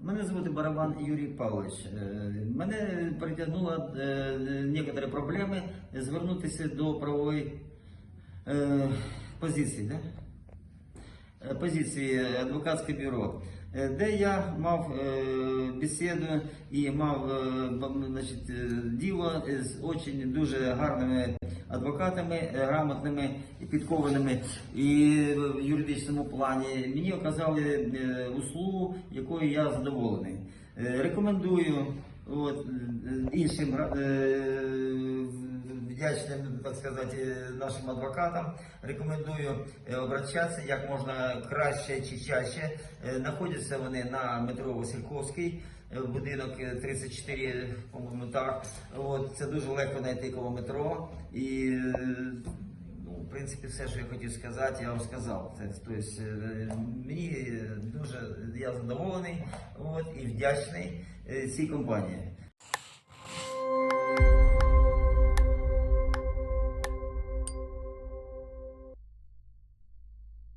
Мене звати Барабан Юрій Павлович. Е, Мене притягнуло е, некоторі проблеми звернутися до правової е, позиції, да? Позиції адвокатське бюро, де я мав бесіду і мав значить, діло з дуже гарними адвокатами, е, грамотними і підкованими і в юридичному плані. Мені оказали е, услугу, якою я задоволений. Е, Рекомендую от, іншим е, так нашим адвокатам. Рекомендую е, обращатися як можна краще чи чаще. Е, Знаходяться вони на метро Васильковський. е, Будинок е, 34, по-моєму, так. От, це дуже легко знайти коло метро. І, ну, в принципі, все, що я хотів сказати, я вам сказав. Тобто, мені дуже я задоволений от, і вдячний цій компанії.